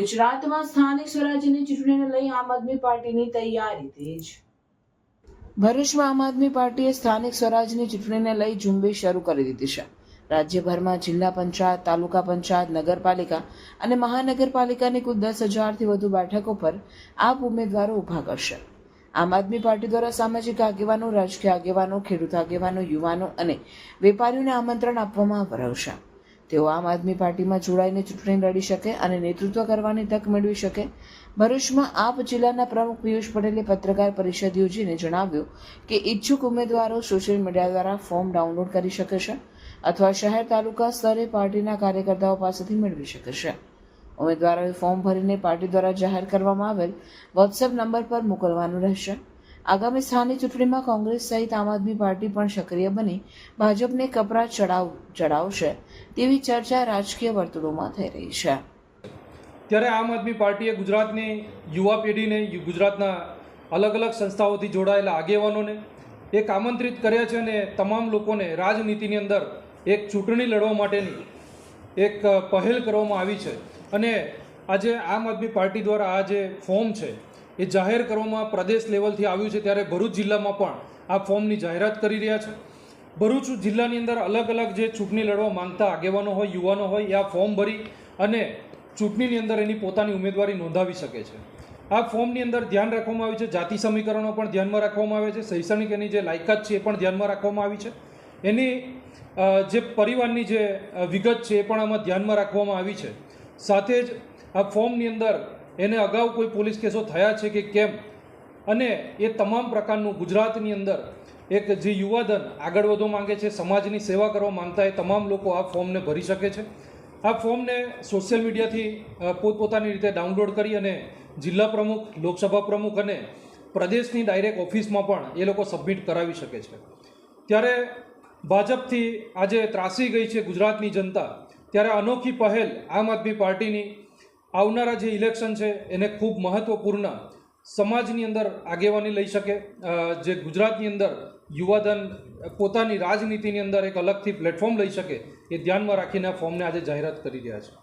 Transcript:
ગુજરાતમાં સ્થાનિક સ્વરાજ્યની ચૂંટણીને લઈ આમ આદમી પાર્ટીની તૈયારી તેજ. ભરૂચમાં આમ આદમી પાર્ટીએ સ્થાનિક સ્વરાજ્યની ચૂંટણીને લઈ ઝુંબેશ શરૂ કરી દીધી છે. રાજ્યભરમાં જિલ્લા પંચાયત, તાલુકા પંચાયત, નગરપાલિકા અને મહાનગરપાલિકાની કુલ દસ હજારથી વધુ બેઠકો પર આપ ઉમેદવારો ઊભા કરશે. આમ આદમી પાર્ટી દ્વારા સામાજિક આગેવાનો, રાજકીય આગેવાનો, ખેડૂત આગેવાનો, યુવાનો અને વેપારીઓને આમંત્રણ આપવામાં આવશે. તેઓ આમ આદમી પાર્ટીમાં જોડાઈને ચૂંટણી લડી શકે અને નેતૃત્વ કરવાની તક મેળવી શકે. ભરૂચમાં આપ જિલ્લાના પ્રમુખ પિયુષ પટેલે પત્રકાર પરિષદ યોજીને જણાવ્યું કે ઈચ્છુક ઉમેદવારો સોશિયલ મીડિયા દ્વારા ફોર્મ ડાઉનલોડ કરી શકે છે અથવા શહેર તાલુકા સ્તરે પાર્ટીના કાર્યકર્તાઓ પાસેથી મેળવી શકે છે. ઉમેદવારોએ ફોર્મ ભરીને પાર્ટી દ્વારા જાહેર કરવામાં આવેલ વોટ્સએપ નંબર પર મોકલવાનું રહેશે. આગામી સ્થાનિક ચૂંટણીમાં કોંગ્રેસ સહિત આમ આદમી પાર્ટી પણ સક્રિય બની ભાજપને કપરા ચડાવ ચડાવશે તેવી ચર્ચા રાજકીય વર્તુળોમાં થઈ રહી છે. ત્યારે આમ આદમી પાર્ટીએ ગુજરાતની યુવા પેઢીને ગુજરાતના અલગ અલગ સંસ્થાઓથી જોડાયેલા આગેવાનોને એક આમંત્રિત કર્યા છે અને તમામ લોકોને રાજનીતિની અંદર એક ચૂંટણી લડવા માટેની એક પહેલ કરવામાં આવી છે. અને આજે આમ આદમી પાર્ટી દ્વારા આ જે ફોર્મ છે એ જાહેર કરવામાં પ્રદેશ લેવલથી આવ્યું છે ત્યારે ભરૂચ જિલ્લામાં પણ આ ફોર્મની જાહેરાત કરી રહ્યા છે. ભરૂચ જિલ્લાની અંદર અલગ અલગ જે ચૂંટણી લડવા માંગતા આગેવાનો હોય, યુવાનો હોય, એ આ ફોર્મ ભરી અને ચૂંટણીની અંદર એની પોતાની ઉમેદવારી નોંધાવી શકે છે. આ ફોર્મની અંદર ધ્યાન રાખવામાં આવ્યું છે, જાતિ સમીકરણો પણ ધ્યાનમાં રાખવામાં આવે છે, શૈક્ષણિક એની જે લાયકાત છે એ પણ ધ્યાનમાં રાખવામાં આવી છે. એની જે પરિવારની જે વિગત છે એ પણ આમાં ધ્યાનમાં રાખવામાં આવી છે. સાથે જ આ ફોર્મની અંદર એને અગાઉ કોઈ પોલીસ કેસો થયા છે કે કેમ? અને એ તમામ પ્રકારનું ગુજરાતની અંદર એક જે યુવાધન આગળ વધવા માંગે છે, સમાજની સેવા કરવા માંગતા એ તમામ લોકો આ ફોર્મને ભરી શકે છે. આ ફોર્મને સોશિયલ મીડિયાથી પોતપોતાની રીતે ડાઉનલોડ કરી અને જિલ્લા પ્રમુખ, લોકસભા પ્રમુખ અને પ્રદેશની ડાયરેક્ટ ઓફિસમાં પણ એ લોકો સબમિટ કરાવી શકે છે. ત્યારે ભાજપથી આજે ત્રાસી ગઈ છે ગુજરાતની જનતા. ત્યારે અનોખી પહેલ આમ આદમી પાર્ટીની આવનારા જે ઇલેક્શન છે, એને ખૂબ મહત્ત્વપૂર્ણ સમાજની અંદર આગેવાની લઈ શકે. જે ગુજરાતની અંદર યુવાધન, પોતાની રાજનીતિની અંદર એક અલગથી પ્લેટફોર્મ લઈ શકે, એ ધ્યાનમાં રાખીને આ ફોર્મને આજે જાહેરાત કરી રહ્યા છે.